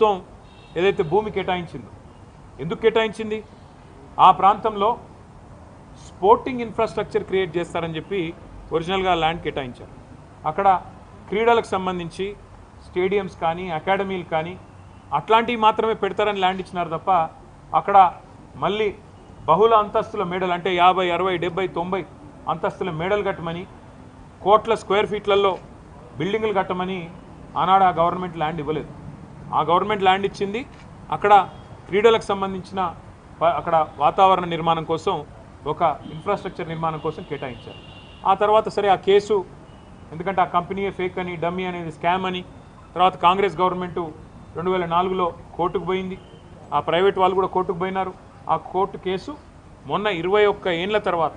ప్రభుత్వం ఏదైతే భూమి కేటాయించిందో. ఎందుకు కేటాయించింది? ఆ ప్రాంతంలో స్పోర్టింగ్ ఇన్ఫ్రాస్ట్రక్చర్ క్రియేట్ చేస్తారని చెప్పి ఒరిజినల్గా ల్యాండ్ కేటాయించారు. అక్కడ క్రీడలకు సంబంధించి స్టేడియంస్ కానీ అకాడమీలు కానీ అట్లాంటివి మాత్రమే పెడతారని ల్యాండ్ ఇచ్చినారు తప్ప అక్కడ మళ్ళీ బహుళ అంతస్తుల మేడలు అంటే యాభై అరవై డెబ్బై తొంభై అంతస్తుల మేడలు కట్టమని కోట్ల స్క్వేర్ ఫీట్లలో బిల్డింగులు కట్టమని ఆనాడు ఆ గవర్నమెంట్ ల్యాండ్ ఇవ్వలేదు. ఆ గవర్నమెంట్ ల్యాండ్ ఇచ్చింది. అక్కడ క్రీడలకు సంబంధించిన అక్కడ వాతావరణ నిర్మాణం కోసం ఒక ఇన్ఫ్రాస్ట్రక్చర్ నిర్మాణం కోసం కేటాయించారు. ఆ తర్వాత సరే ఆ కేసు ఎందుకంటే ఆ కంపెనీయే ఫేక్ అని డమ్మీ అనేది స్కామ్ అని తర్వాత కాంగ్రెస్ గవర్నమెంటు రెండు వేల నాలుగులో కోర్టుకు పోయింది. ఆ ప్రైవేట్ వాళ్ళు కూడా కోర్టుకు పోయినారు. ఆ కోర్టు కేసు మొన్న ఇరవై ఒక్క ఏండ్ల తర్వాత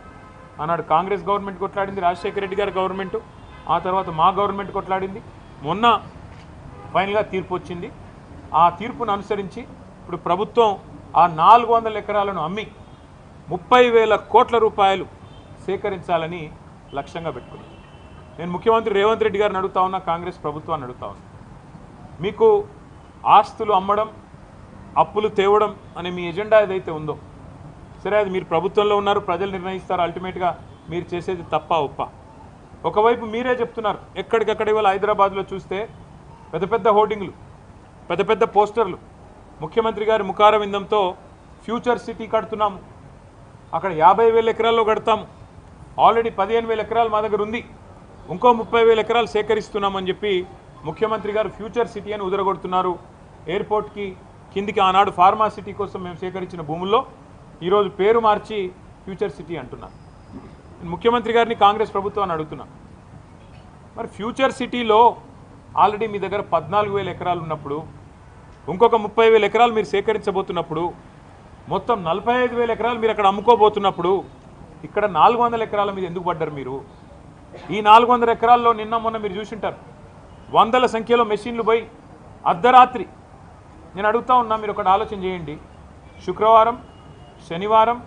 ఆనాడు కాంగ్రెస్ గవర్నమెంట్ కొట్లాడింది రాజశేఖర రెడ్డి గారి గవర్నమెంట్ ఆ తర్వాత మా గవర్నమెంట్ కొట్లాడింది. మొన్న ఫైనల్గా తీర్పు వచ్చింది. ఆ తీర్పును అనుసరించి ఇప్పుడు ప్రభుత్వం ఆ నాలుగు వందల ఎకరాలను అమ్మి ముప్పై వేల కోట్ల రూపాయలు సేకరించాలని లక్ష్యంగా పెట్టుకుంది. నేను ముఖ్యమంత్రి రేవంత్ రెడ్డి గారిని అడుగుతా ఉన్నా కాంగ్రెస్ ప్రభుత్వాన్ని అడుగుతా ఉన్నా. మీకు ఆస్తులు అమ్మడం అప్పులు తేవడం అనే మీ ఎజెండా ఏదైతే ఉందో సరే అది మీరు ప్రభుత్వంలో ఉన్నారు ప్రజలు నిర్ణయిస్తారు అల్టిమేట్గా మీరు చేసేది తప్ప ఒప్ప. ఒకవైపు మీరే చెప్తున్నారు ఎక్కడికక్కడ ఇవాళ హైదరాబాద్లో చూస్తే పెద్ద పెద్ద హోర్డింగ్లు పెద్ద పెద్ద పోస్టర్లు. ముఖ్యమంత్రి గారి ముఖారవిందంతో ఫ్యూచర్ సిటీ కడుతున్నాము. అక్కడ యాభై వేల ఎకరాల్లో కడతాము. ఆల్రెడీ పదిహేను వేల ఎకరాలు మా దగ్గర ఉంది. ఇంకో ముప్పై వేల ఎకరాలు సేకరిస్తున్నామని చెప్పి ముఖ్యమంత్రి గారు ఫ్యూచర్ సిటీ అని ఉదరగొడుతున్నారు. ఎయిర్పోర్ట్కి కిందికి ఆనాడు ఫార్మా సిటీ కోసం మేము సేకరించిన భూముల్లో ఈరోజు పేరు మార్చి ఫ్యూచర్ సిటీ అంటున్నారు. ముఖ్యమంత్రి గారిని కాంగ్రెస్ ప్రభుత్వాన్ని అడుగుతున్నాను మరి ఫ్యూచర్ సిటీలో ఆల్రెడీ మీ దగ్గర పద్నాలుగు వేల ఎకరాలు ఉన్నప్పుడు ఇంకొక ముప్పై వేల ఎకరాలు మీరు సేకరించబోతున్నప్పుడు మొత్తం నలభై ఐదు వేల ఎకరాలు మీరు అక్కడ అమ్ముకోబోతున్నప్పుడు ఇక్కడ నాలుగు వందల ఎకరాల మీద ఎందుకు పడ్డారు మీరు? ఈ నాలుగు వందల ఎకరాల్లో నిన్న మొన్న మీరు చూసింటారు. వందల సంఖ్యలో మెషిన్లు పోయి అర్ధరాత్రి. నేను అడుగుతా ఉన్నా మీరు ఒకటి ఆలోచన చేయండి. శుక్రవారం శనివారం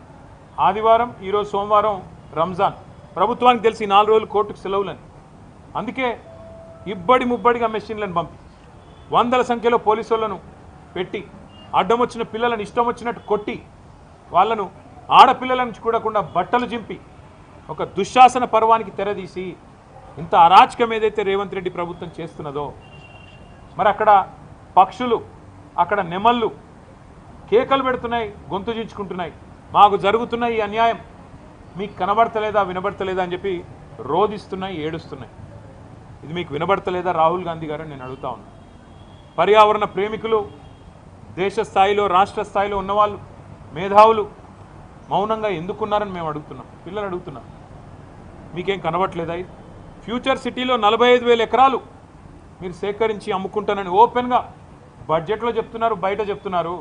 ఆదివారం ఈరోజు సోమవారం రంజాన్. ప్రభుత్వానికి తెలిసి ఈ నాలుగు రోజులు కోర్టుకు సెలవులని. అందుకే ఇబ్బడి ముబ్బడిగా మెషిన్లను పంపి వందల సంఖ్యలో పోలీసులను పెట్టి అడ్డం వచ్చిన పిల్లలను ఇష్టం వచ్చినట్టు కొట్టి వాళ్ళను ఆడపిల్లలను చూడకుండా బట్టలు చింపి ఒక దుశ్శాసన పర్వానికి తెరదీసి ఇంత అరాచకం ఏదైతే రేవంత్ రెడ్డి ప్రభుత్వం చేస్తున్నదో మరి అక్కడ పక్షులు అక్కడ నెమళ్ళు కేకలు పెడుతున్నాయి గొంతు చించుకుంటున్నాయి. మాకు జరుగుతున్న ఈ అన్యాయం మీకు కనబడతలేదా వినబడతలేదా అని చెప్పి రోధిస్తున్నాయి ఏడుస్తున్నాయి. ఇది మీకు వినబడతలేదా రాహుల్ గాంధీ గారు నేను అడుగుతా ఉన్నాను పర్యావరణ ప్రేమికులు దేశ స్థాయిలో రాష్ట్ర స్థాయిలో ఉన్నవాళ్ళు మేధావులు మౌనంగా ఎందుకున్నారని మేము అడుగుతున్నాం. పిల్లలు అడుగుతున్నాం మీకేం కనబట్లేదా ఫ్యూచర్ సిటీలో నలభై ఐదు వేల ఎకరాలు మీరు సేకరించి అమ్ముకుంటానని ఓపెన్గా బడ్జెట్లో చెప్తున్నారు బయట చెప్తున్నారు.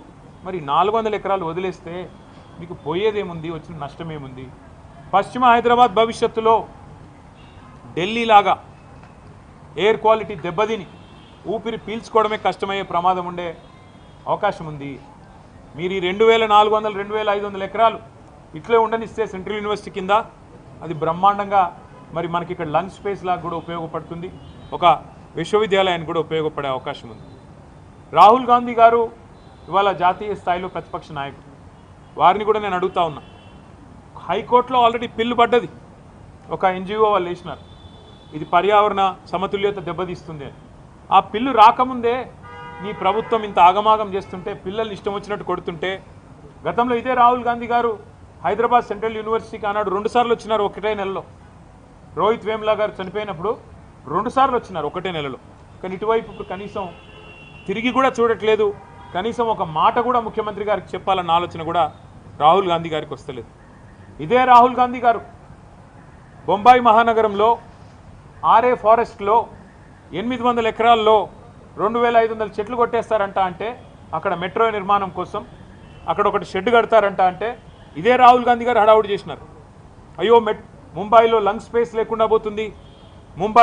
మరి నాలుగు వందల ఎకరాలు వదిలేస్తే మీకు పోయేదేముంది? వచ్చిన నష్టం ఏముంది పశ్చిమ హైదరాబాద్ భవిష్యత్తులో ఢిల్లీ లాగా ఎయిర్ క్వాలిటీ దెబ్బతిని ఊపిరి పీల్చుకోవడమే కష్టమయ్యే ప్రమాదం ఉండే అవకాశం ఉంది. మీరు ఈ రెండు వేల నాలుగు వందలు రెండు వేల ఐదు వందల ఎకరాలు ఇట్లే ఉండనిస్తే సెంట్రల్ యూనివర్సిటీ కింద అది బ్రహ్మాండంగా మరి మనకి ఇక్కడ లంగ్ స్పేస్ లాగా కూడా ఉపయోగపడుతుంది. ఒక విశ్వవిద్యాలయానికి కూడా ఉపయోగపడే అవకాశం ఉంది. రాహుల్ గాంధీ గారు ఇవాళ జాతీయ స్థాయిలో ప్రతిపక్ష నాయకుడు. వారిని కూడా నేను అడుగుతా ఉన్నా. హైకోర్టులో ఆల్రెడీ పిల్లు పడ్డది. ఒక ఎన్జిఓ వాళ్ళు వేసినారు. ఇది పర్యావరణ సమతుల్యత దెబ్బతీస్తుంది అని. ఆ పిల్లు రాకముందే నీ ప్రభుత్వం ఇంత ఆగమాగం చేస్తుంటే పిల్లల్ని ఇష్టం వచ్చినట్టు కొడుతుంటే గతంలో ఇదే రాహుల్ గాంధీ గారు హైదరాబాద్ సెంట్రల్ యూనివర్సిటీకి ఆనాడు రెండుసార్లు వచ్చినారు ఒకటే నెలలో. రోహిత్ వేమ్లా గారు చనిపోయినప్పుడు రెండుసార్లు వచ్చినారు ఒకటే నెలలో. కానీ ఇటువైపు ఇప్పుడు కనీసం తిరిగి కూడా చూడట్లేదు. కనీసం ఒక మాట కూడా ముఖ్యమంత్రి గారికి చెప్పాలన్న ఆలోచన కూడా రాహుల్ గాంధీ గారికి వస్తలేదు. ఇదే రాహుల్ గాంధీ గారు బొంబాయి మహానగరంలో ఆర్ఏ ఫారెస్ట్లో ఎనిమిది వందల ఎకరాల్లో రెండు వేల ఐదు వందల చెట్లు కొట్టేస్తారంట అంటే అక్కడ మెట్రో నిర్మాణం కోసం అక్కడ ఒకటి షెడ్ కడతారంట అంటే ఇదే రాహుల్ గాంధీ గారు హడావుడి చేసినారు. అయ్యో మెట్ ముంబైలో లంగ్ స్పేస్ లేకుండా పోతుంది. ముంబై